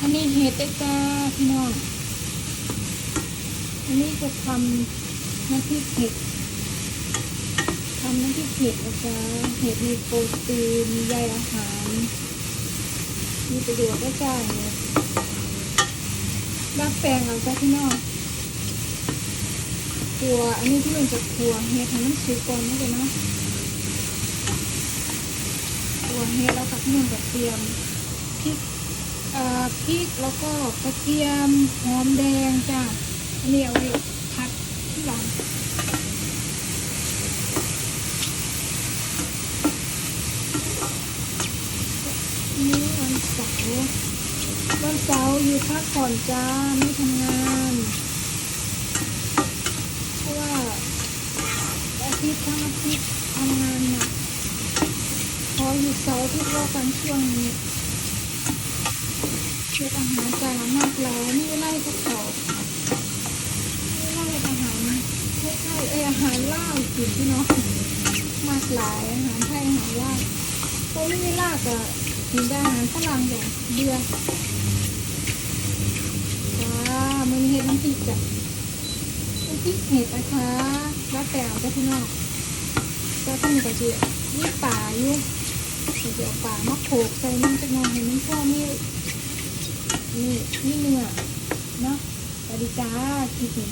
อันนี้เห็ดเด้อจ้าพี่น้อง อันนี้จะทำน้ำพริกเห็ดทำน้ำพริกเห็ดนะจ๊ะเห็ดมีโปรตีน มีใยอาหาร มีประโยชน์ด้วยจ้าเนี่ยรักแปลงเอาจ้าพี่น้องตัวอันนี้ที่มันจะครัวเห็ดให้มันสุกก่อนนะเดี๋ยวนะตัวเห็ดแล้วกับพี่น้องจะเตรียมพริก พริกแล้วก็กระเทียมหอมแดงจ้าอันนี้เอาไว้ผัดที่หลังนี่วันเสาร์วันเสาร์อยู่พักผ่อนจ้าไม่ทำงาน เพราะว่าอาทิตย์ทั้งอาทิตย์ทำงานหนักขอหยุดเสาร์ที่ว่ากันช่วงนี้ ช็ดอาหารจานมากแล้วนี่ไล่พวกเขานี่ไล่อาหารไม่ใช่เออาหารล่ากินพี่น้องมากหลายอาหารไทยอาหารล่าวพวกนี้ลากอะกินได้อาหารฝรั่งอย่างเดือจ้ามันเห็ดน้ำพริกจ้ะน้ำพริกเห็ดนะคะแล้วแต่เอาจ้ะพี่น้องก็ต้องกระเจียนี่ป่าอยู่กระเจียวป่ามาโขกใส่มันจะนอนเห็นมันพ่อนี่ นี่นี่เนื้อเนาะสวัสดีจ้าคลิปนี้